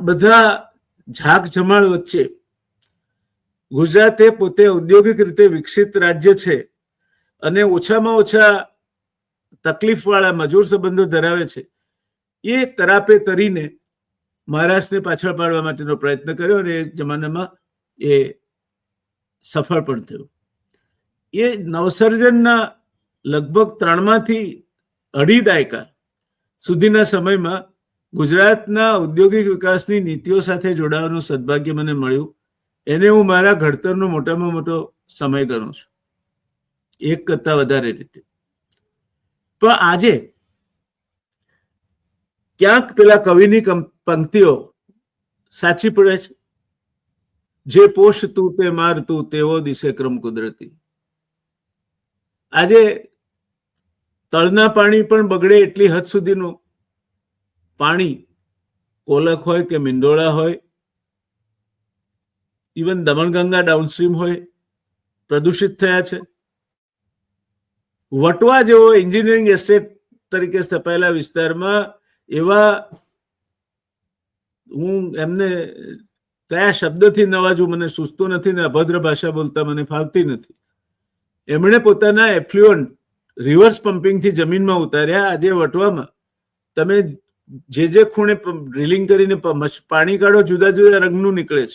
બધા ઝાક જમાળ વચ્ચે ગુજરાતે પોતે ઔદ્યોગિક રીતે વિકસિત રાજ્ય છે અને ઓછામાં ઓછા તકલીફવાળા મજૂર સંબંધો ધરાવે છે. એ તરાપે તરીને મહારાષ્ટ્રને પાછળ પાડવા માટેનો પ્રયત્ન કર્યો અને એ જમાનામાં એ સફળ પણ થયું. એ નવસર્જનના લગભગ ત્રણમાંથી અઢી દાયકા સુધીના સમયમાં ગુજરાતના ઔદ્યોગિક વિકાસની નીતિઓ સાથે જોડાવાનું સદભાગ્ય મને મળ્યું. એને હું મારા ઘડતરનો મોટામાં મોટો સમય ગણું છું. એક કરતા વધારે રીતે. પણ આજે ક્યાંક પેલા કવિની પંક્તિઓ સાચી પડે છે? જે પોષ તું તે માર તું તેવો દિશે ક્રમ કુદરતી. આજે તળના પાણી પણ બગડે એટલી હદ સુધીનું પાણી કોલક હોય કે મિંડોળા હોય ઇવન દમણગંગા ડાઉનસ્ટ્રીમ હોય, પ્રદૂષિત થયા છે. વટવા જેવો એન્જિનિયરિંગ એસ્ટેટ તરીકે સ્થપાયેલા વિસ્તારમાં એવા હું એમને કયા શબ્દથી નવાજું, મને સૂચતો નથી ને અભદ્ર ભાષા બોલતા મને ફાવતી નથી. એમણે પોતાના એફ્લુઅન્ટ રિવર્સ પમ્પિંગથી જમીનમાં ઉતાર્યા આજે વટવામાં. તમે જે જે ખૂણે ડ્રિલિંગ કરીને પાણી કાઢો જુદા જુદા રંગનું નીકળે છે.